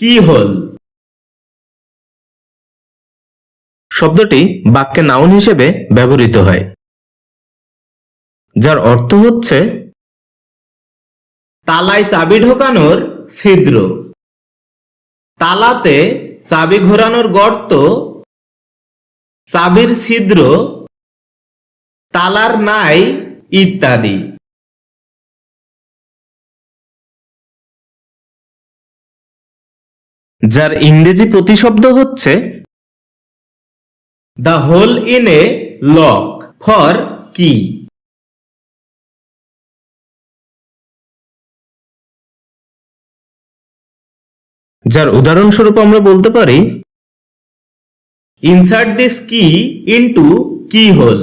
কি হোল? শব্দটি বাক্যে নাউন হিসেবে ব্যবহৃত হয়, যার অর্থ হচ্ছে তালায় চাবি ঢোকানোর ছিদ্র। তালাতে চাবি ঘোরানোর গর্ত, চাবির ছিদ্র, তালার নাই ইত্যাদি। যার ইংরেজি প্রতিশব্দ হচ্ছে the hole in a lock for key যার উদাহরণস্বরূপ আমরা বলতে পারি insert this key into key hole